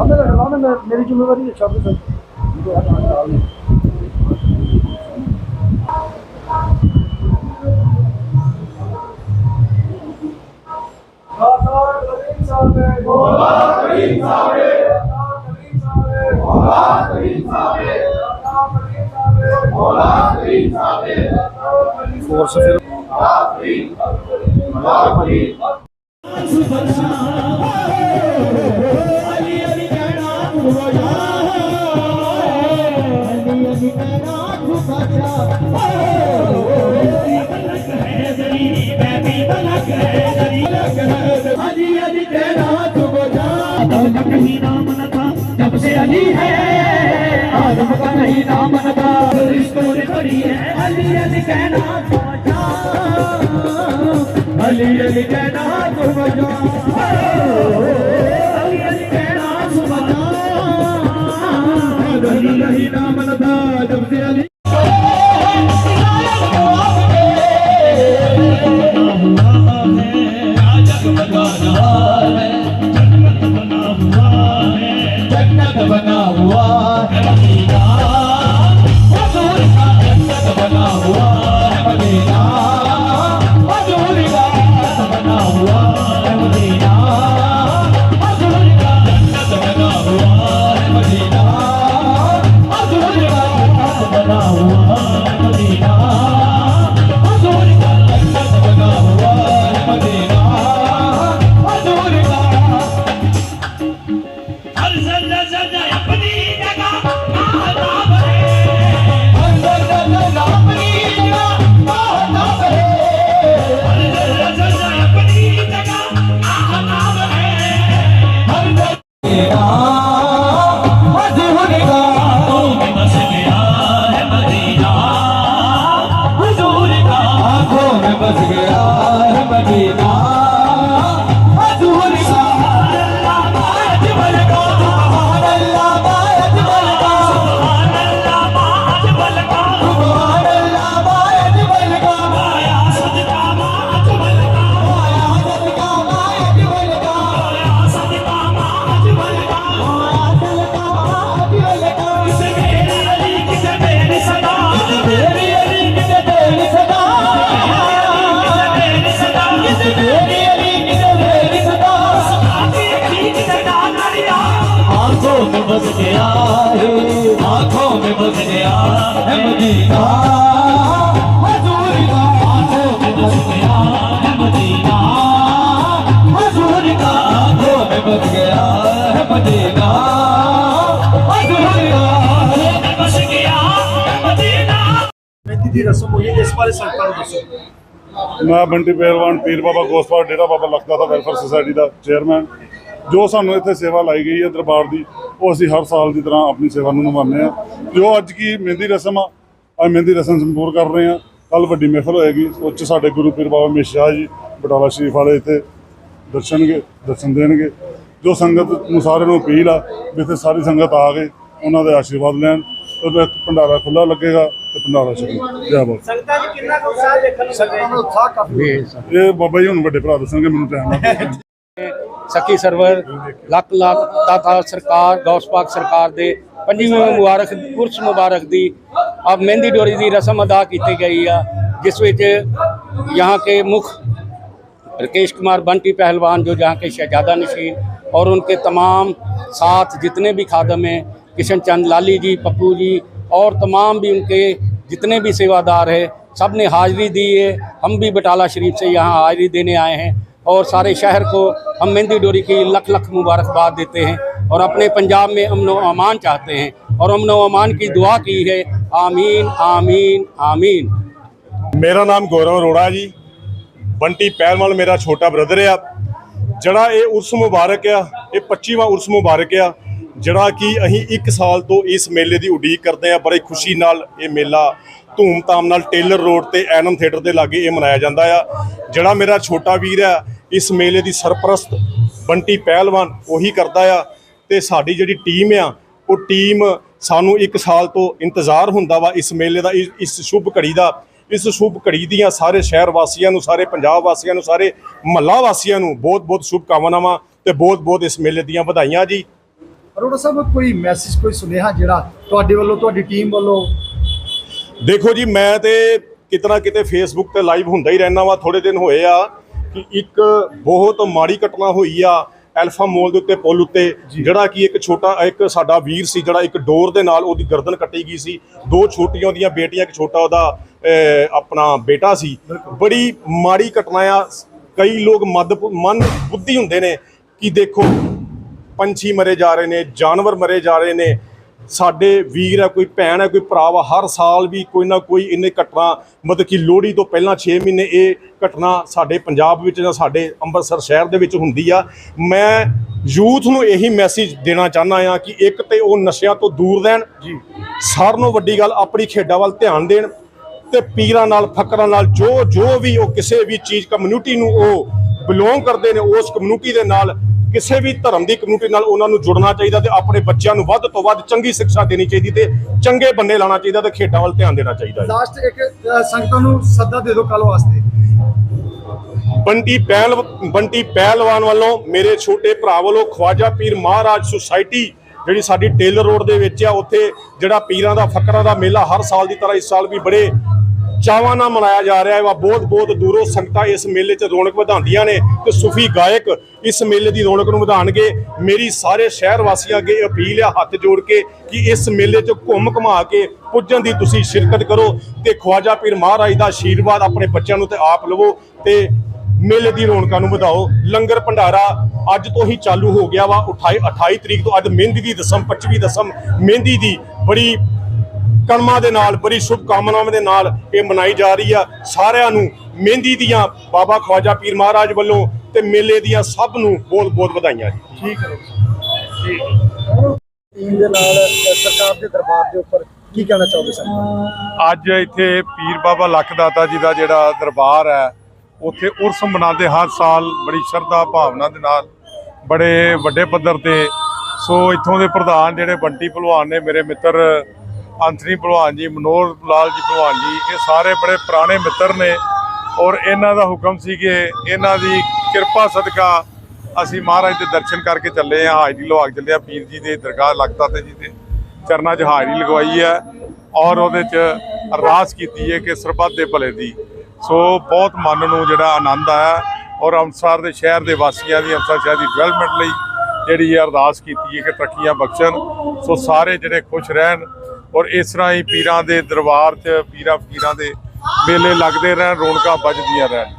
ਮੇਰਾ ਨਾਮ ਹੈ ਮੇਰੀ ਜ਼ਿੰਮੇਵਾਰੀ ਹੈ ਸ਼ਬਦ ਸਾਹਿਬ ਬੋਲਾ ਕਰੀਮ ਸਾਹਿਬ ਬੋਲਾ ਕਰੀਮ ਸਾਹਿਬ ਬੋਲਾ ਕਰੀਮ ਸਾਹਿਬ ਬੋਲਾ ਕਰੀਮ ਸਾਹਿਬ ਫੋਰਸ ਫਿਰ Oh علي اللي جناته مجنون बस गया है मदीना ਦੀ ਰਸਮ ਹੋਈ ਇਸ ਬਾਰੇ ਸੰਗਤਾਂ ਨੂੰ ਦੱਸੋ ਮੈਂ ਬੰਟੀ ਪਹਿਲਵਾਨ, ਪੀਰ ਬਾਬਾ ਗੋਸਪਾਲ ਡੇਰਾ ਬਾਬਾ ਲਖਦਾ ਦਾ ਵੈਲਫੇਅਰ ਸੁਸਾਇਟੀ ਦਾ ਚੇਅਰਮੈਨ। ਜੋ ਸਾਨੂੰ ਇੱਥੇ ਸੇਵਾ ਲਾਈ ਗਈ ਹੈ ਦਰਬਾਰ ਦੀ ਉਹ ਅਸੀਂ ਹਰ ਸਾਲ ਦੀ ਤਰ੍ਹਾਂ ਆਪਣੀ ਸੇਵਾ ਨੂੰ ਨਿਭਾਉਂਦੇ ਆ ਜੋ ਅੱਜ ਕੀ ਮਹਿੰਦੀ ਰਸਮ ਆ ਅੱਜ ਮਹਿੰਦੀ ਰਸਮ ਸੰਪੂਰ ਕਰ ਰਹੇ ਆ ਕੱਲ ਵੱਡੀ ਮਹਿਫਲ ਹੋਏਗੀ ਉਸ 'ਚ ਸਾਡੇ ਗੁਰੂ ਪੀਰ ਬਾਬਾ ਮੇਰ ਸ਼ਾਹ ਜੀ ਬਟਾਲਾ ਸ਼ਰੀਫ ਵਾਲੇ ਇੱਥੇ ਦਰਸ਼ਨਗੇ ਦਰਸ਼ਨ ਦੇਣਗੇ। ਜੋ ਸੰਗਤ ਨੂੰ ਸਾਰਿਆਂ ਨੂੰ ਅਪੀਲ ਆ ਵੀ ਇੱਥੇ ਸਾਰੀ ਸੰਗਤ ਆ ਕੇ ਉਹਨਾਂ ਦੇ ਆਸ਼ੀਰਵਾਦ ਲੈਣ ਤੇ ਭੰਡਾਰਾ ਖੁੱਲਾ ਲੱਗੇਗਾ ਤੇ ਭੰਡਾਰਾ ਛਕੋ ਜੈ ਬਾਬਾ। ਸੰਗਤਾਂ 'ਚ ਕਿੰਨਾ ਕੁ ਉਤਸ਼ਾਹ ਦੇਖਣ ਨੂੰ ਉਤਸ਼ਾਹ ਕਾਫੀ। ਇਹ ਬਾਬਾ ਜੀ ਹੁਣ ਵੱਡੇ ਭਰਾ ਦੱਸਣਗੇ ਮੈਨੂੰ ਟਾਈਮ ਸਖੀ ਸਰਵਰ ਲੱਖ ਲੱਖ ਦਾਤਾ ਸਰਕਾਰ ਗੌਸ ਪਾਕ ਸਰਕਾਰ ਦੇ ਪੰਜਵੇਂ ਮੁਬਾਰਕ ਉਰਸ ਮੁਬਾਰਕ ਦੀ अब मेहंदी डोरी ਦੀ ਰਸਮ ਅਦਾ ਕੀਤੀ ਗਈ ਆ ਜਿਸ ਵਿੱਚ यहाँ के मुख राकेश कुमार बंटी पहलवान जो जहाँ के शहजादा नशीन और उनके तमाम साथ जितने भी खादम हैं किशन चंद लाली जी पप्पू जी और तमाम भी उनके जितने भी सेवादार हैं सब ने हाजिरी दी है हम भी बटाला शरीफ से यहाँ हाजिरी देने आए हैं और सारे शहर को हम मेहंदी डोरी की लख लख मुबारकबाद देते हैं और अपने पंजाब में अमन व अमान चाहते हैं और अमन व अमान की दुआ की है आमीन आमीन आमीन ਮੇਰਾ ਨਾਮ ਗੌਰਵ ਅਰੋੜਾ ਜੀ ਬੰਟੀ ਪਹਿਲਵਾਨ ਮੇਰਾ ਛੋਟਾ ਬ੍ਰਦਰ ਆ ਜਿਹੜਾ ਇਹ ਉਰਸ ਮੁਬਾਰਕ ਆ ਇਹ 25ਵਾਂ ਉਰਸ ਮੁਬਾਰਕ ਆ ਜਿਹੜਾ ਕਿ ਅਸੀਂ 1 ਸਾਲ ਤੋਂ ਇਸ ਮੇਲੇ ਦੀ ਉਡੀਕ ਕਰਦੇ ਆ ਬੜੀ ਖੁਸ਼ੀ ਨਾਲ ਇਹ ਮੇਲਾ ਧੂਮ-ਧਾਮ ਨਾਲ ਟੇਲਰ ਰੋਡ ਤੇ ਐਨਮ ਥੀਏਟਰ ਦੇ ਲਾਗੇ ਇਹ ਮਨਾਇਆ ਜਾਂਦਾ ਆ ਜਿਹੜਾ ਮੇਰਾ ਛੋਟਾ ਵੀਰ ਆ ਇਸ ਮੇਲੇ ਦੀ ਸਰਪ੍ਰਸਤ ਬੰਟੀ ਪਹਿਲਵਾਨ ਉਹੀ ਕਰਦਾ ਆ ਤੇ ਸਾਡੀ ਜਿਹੜੀ ਟੀਮ ਆ ਉਹ ਟੀਮ ਸਾਨੂੰ 1 ਸਾਲ ਤੋਂ ਇੰਤਜ਼ਾਰ ਹੁੰਦਾ ਵਾ ਇਸ ਮੇਲੇ ਦਾ ਇਸ- ਇਸ ਸ਼ੁਭ ਘੜੀ ਦਾ। ਇਸ ਸ਼ੁਭ ਘੜੀ ਦੀਆਂ ਸਾਰੇ ਸ਼ਹਿਰ ਵਾਸੀਆਂ ਨੂੰ ਸਾਰੇ ਪੰਜਾਬ ਵਾਸੀਆਂ ਨੂੰ ਸਾਰੇ ਮਹੱਲਾ ਵਾਸੀਆਂ ਨੂੰ ਬਹੁਤ-ਬਹੁਤ ਸ਼ੁਭ ਕਾਮਨਾਵਾਂ ਤੇ ਬਹੁਤ-ਬਹੁਤ ਇਸ ਮੇਲੇ ਦੀਆਂ ਵਧਾਈਆਂ ਜੀ। ਅਰੋੜਾ ਸਾਹਿਬ ਕੋਈ ਮੈਸੇਜ ਕੋਈ ਸੁਨੇਹਾ ਜਿਹੜਾ ਤੁਹਾਡੇ ਵੱਲੋਂ ਤੁਹਾਡੀ ਟੀਮ ਵੱਲੋਂ? ਦੇਖੋ ਜੀ ਮੈਂ ਤੇ ਕਿਤਨਾ ਕਿਤੇ ਫੇਸਬੁੱਕ ਤੇ ਲਾਈਵ ਹੁੰਦਾ ਹੀ ਰਹਿਣਾ ਵਾ ਥੋੜੇ ਦਿਨ ਹੋਏ ਆ। ਕਿ ਇੱਕ ਬਹੁਤ ਮਾੜੀ ਘਟਨਾ ਹੋਈ ਆ ਐਲਫਾ ਮੋਲ ਦੇ ਉੱਤੇ ਪੁਲ ਉੱਤੇ ਜਿਹੜਾ ਕਿ ਇੱਕ ਛੋਟਾ ਇੱਕ ਸਾਡਾ ਵੀਰ ਸੀ ਜਿਹੜਾ ਇੱਕ ਡੋਰ ਦੇ ਨਾਲ ਉਹਦੀ ਗਰਦਨ ਕੱਟੀ ਗਈ ਸੀ। ਦੋ ਛੋਟੀਆਂ ਉਹਦੀਆਂ ਬੇਟੀਆਂ ਇੱਕ ਛੋਟਾ ਉਹਦਾ ਆਪਣਾ ਬੇਟਾ ਸੀ। ਬੜੀ ਮਾੜੀ ਘਟਨਾ ਆ। ਕਈ ਲੋਕ ਮਦ ਮਨ ਬੁੱਧੀ ਹੁੰਦੇ ਨੇ ਕਿ ਦੇਖੋ ਪੰਛੀ ਮਰੇ ਜਾ ਰਹੇ ਨੇ ਜਾਨਵਰ ਮਰੇ ਜਾ ਰਹੇ ਨੇ। ਸਾਡੇ ਵੀਰ ਹੈ ਕੋਈ ਭੈਣ ਹੈ ਕੋਈ ਭਰਾ ਵਾ ਹਰ ਸਾਲ ਵੀ ਕੋਈ ਨਾ ਕੋਈ ਇੰਨੇ ਘਟਨਾ ਮਤਲਬ ਕਿ ਲੋਹੜੀ ਤੋਂ ਪਹਿਲਾਂ 6 ਮਹੀਨੇ ਇਹ ਘਟਨਾ ਸਾਡੇ ਪੰਜਾਬ ਵਿੱਚ ਜਾਂ ਸਾਡੇ ਅੰਮ੍ਰਿਤਸਰ ਸ਼ਹਿਰ ਦੇ ਵਿੱਚ ਹੁੰਦੀ ਆ। ਮੈਂ ਯੂਥ ਨੂੰ ਇਹੀ ਮੈਸੇਜ ਦੇਣਾ ਚਾਹੁੰਦਾ ਆ ਕਿ ਇੱਕ ਤੇ ਉਹ ਨਸ਼ਿਆਂ ਤੋਂ ਦੂਰ ਰਹਿਣ ਜੀ। ਸਾਰਿਆਂ ਨਾਲੋਂ ਵੱਡੀ ਗੱਲ ਆਪਣੀ ਖੇਡਾਂ ਵੱਲ ਧਿਆਨ ਦੇਣ ਤੇ ਪੀਰਾਂ ਨਾਲ ਫਕਰਾਂ ਨਾਲ ਜੋ ਜੋ ਵੀ ਉਹ ਕਿਸੇ ਵੀ ਚੀਜ਼ ਕਮਿਊਨਿਟੀ ਨੂੰ ਉਹ ਬਿਲੋਂਗ ਕਰਦੇ ਨੇ ਉਸ ਕਮਿਊਨਿਟੀ ਦੇ ਨਾਲ ਕਿਸੇ ਵੀ ਧਰਮ ਦੀ ਕਮਿਊਨਿਟੀ ਨਾਲ ਉਹਨਾਂ ਨੂੰ ਜੁੜਨਾ ਚਾਹੀਦਾ ਤੇ ਆਪਣੇ ਬੱਚਿਆਂ ਨੂੰ ਵੱਧ ਤੋਂ ਵੱਧ ਚੰਗੀ ਸਿੱਖਿਆ ਦੇਣੀ ਚਾਹੀਦੀ ਤੇ ਚੰਗੇ ਬੰਨੇ ਲਾਣਾ ਚਾਹੀਦਾ ਤੇ ਖੇਡਾਂ ਵੱਲ ਧਿਆਨ ਦੇਣਾ ਚਾਹੀਦਾ ਹੈ ਲਾਸਟ ਇੱਕ ਸੰਗਤਾਂ ਨੂੰ ਸੱਦਾ ਦੇ ਦਿਓ ਕੱਲ ਵਾਸਤੇ। ਬੰਟੀ ਪਹਿਲ ਬੰਟੀ ਪਹਿਲਵਾਨ ਵੱਲੋਂ ਮੇਰੇ ਛੋਟੇ ਭਰਾ ਵੱਲੋਂ ਖਵਾਜਾ ਪੀਰ ਮਹਾਰਾਜ ਸੁਸਾਇਟੀ ਜਿਹੜੀ ਸਾਡੀ ਟੇਲਰ ਰੋਡ ਦੇ ਵਿੱਚ ਆ ਉੱਥੇ ਜਿਹੜਾ ਪੀਰਾਂ ਦਾ ਫਕਰਾਂ ਦਾ ਮੇਲਾ ਹਰ ਸਾਲ ਦੀ ਤਰ੍ਹਾਂ ਇਸ ਸਾਲ ਵੀ ਬੜੇ ਚਾਵਾਂ ਨਾਲ ਮਨਾਇਆ ਜਾ ਰਿਹਾ ਹੈ। ਵਾ ਬਹੁਤ ਬਹੁਤ ਦੂਰੋਂ ਸੰਗਤਾਂ ਇਸ ਮੇਲੇ 'ਚ ਰੌਣਕ ਵਧਾਉਂਦੀਆਂ ਨੇ ਤੇ ਸੂਫੀ ਗਾਇਕ ਇਸ ਮੇਲੇ ਦੀ ਰੌਣਕ ਨੂੰ ਵਧਾਉਣਗੇ। ਮੇਰੀ ਸਾਰੇ ਸ਼ਹਿਰ ਵਾਸੀਆਂ ਅੱਗੇ ਅਪੀਲ ਆ ਹੱਥ ਜੋੜ ਕੇ ਕਿ ਇਸ ਮੇਲੇ 'ਚ ਘੁੰਮ ਘੁਮਾ ਕੇ ਪੁੱਜਣ ਦੀ ਤੁਸੀਂ ਸ਼ਿਰਕਤ ਕਰੋ ਤੇ ਖਵਾਜਾ ਪੀਰ ਮਹਾਰਾਜ ਦਾ ਆਸ਼ੀਰਵਾਦ ਆਪਣੇ ਬੱਚਿਆਂ ਨੂੰ ਤੇ ਆਪ ਲਵੋ ਤੇ ਮੇਲੇ ਦੀ ਰੌਣਕਾਂ ਨੂੰ ਵਧਾਓ। ਲੰਗਰ ਭੰਡਾਰਾ ਅੱਜ ਤੋਂ ਹੀ ਚਾਲੂ ਹੋ ਗਿਆ ਵਾ। 28 28 ਤਰੀਕ ਤੋਂ ਅੱਜ ਮਹਿੰਦੀ ਦੀ ਦਸਮ 25 ਦਸਮ ਮਹਿੰਦੀ ਦੀ ਬੜੀ ਕਰਮਾਂ ਦੇ ਨਾਲ ਬੜੀ ਸ਼ੁਭ ਕਾਮਨਾਵਾਂ ਦੇ ਨਾਲ ਇਹ ਮਨਾਈ ਜਾ ਰਹੀ ਆ। ਸਾਰਿਆਂ ਨੂੰ ਮਹਿੰਦੀ ਦੀਆਂ ਬਾਬਾ ਖਵਾਜਾ ਪੀਰ ਮਹਾਰਾਜ ਵੱਲੋਂ ਤੇ ਮੇਲੇ ਦੀਆਂ ਸਭ ਨੂੰ ਬਹੁਤ ਬਹੁਤ ਵਧਾਈਆਂ ਜੀ। ਠੀਕ ਹੈ ਟੀਮ ਦੇ ਨਾਲ ਅ, ਸਰਕਾਰ ਦੇ ਦਰਬਾਰ ਦੇ ਉੱਪਰ ਕੀ ਕਹਿਣਾ ਚਾਹੋਗੇ ਸਰ? ਅੱਜ ਇੱਥੇ ਪੀਰ ਬਾਬਾ ਲਖਦਾਤਾ ਜੀ ਦਾ ਜਿਹੜਾ ਦਰਬਾਰ ਹੈ ਉੱਥੇ ਉਰਸ ਮਨਾਉਂਦੇ ਹਰ ਸਾਲ ਬੜੀ ਸ਼ਰਧਾ ਭਾਵਨਾ ਦੇ ਨਾਲ ਬੜੇ ਵੱਡੇ ਪੱਧਰ ਤੇ। ਸੋ ਇੱਥੋਂ ਦੇ ਪ੍ਰਧਾਨ ਜਿਹੜੇ ਬੰਟੀ ਭਲਵਾਨ ਨੇ ਮੇਰੇ ਮਿੱਤਰ ਅੰਥਨੀ ਭਲਵਾਨ ਜੀ, ਮਨੋਹਰ ਲਾਲ ਜੀ ਭਲਵਾਨ ਜੀ, ਇਹ ਸਾਰੇ ਬੜੇ ਪੁਰਾਣੇ ਮਿੱਤਰ ਨੇ ਔਰ ਇਹਨਾਂ ਦਾ ਹੁਕਮ ਸੀ ਕਿ ਇਹਨਾਂ ਦੀ ਕਿਰਪਾ, ਸਦਕਾ ਅਸੀਂ ਮਹਾਰਾਜ ਦੇ ਦਰਸ਼ਨ ਕਰਕੇ ਚੱਲੇ ਆ ਹਾਜ਼ਰੀ ਲਵਾ ਕੇ ਚੱਲੇ ਆ ਪੀਰ ਜੀ ਦੇ ਦਰਗਾਹ ਲਗਤਾ ਲਖਦਾਤੇ ਜੀ ਦੇ ਚਰਨਾਂ 'ਚ ਹਾਜ਼ਰੀ ਲਗਵਾਈ ਹੈ ਔਰ ਉਹਦੇ 'ਚ ਅਰਦਾਸ ਕੀਤੀ ਹੈ ਕਿ ਸਰਬੱਤ ਦੇ ਭਲੇ ਦੀ। ਸੋ ਬਹੁਤ ਮਨ ਨੂੰ ਜਿਹੜਾ ਆਨੰਦ ਆਇਆ ਔਰ ਅੰਮ੍ਰਿਤਸਰ ਦੇ ਸ਼ਹਿਰ ਦੇ ਵਾਸੀਆਂ ਦੀ, ਅੰਮ੍ਰਿਤਸਰ ਸ਼ਹਿਰ ਦੀ ਡਿਵੈਲਪਮੈਂਟ ਲਈ ਜਿਹੜੀ ਇਹ ਅਰਦਾਸ ਕੀਤੀ ਹੈ ਕਿ ਤਰੱਕੀਆਂ ਬਖਸ਼ਣ। ਸੋ ਸਾਰੇ ਜਿਹੜੇ ਖੁਸ਼ ਰਹਿਣ ਔਰ ਇਸ ਤਰ੍ਹਾਂ ਹੀ ਪੀਰਾਂ ਦੇ ਦਰਬਾਰ 'ਚ ਪੀਰਾਂ ਫਕੀਰਾਂ ਦੇ ਮੇਲੇ ਲੱਗਦੇ ਰਹਿਣ, ਰੌਣਕਾਂ ਵੱਜਦੀਆਂ ਰਹਿਣ।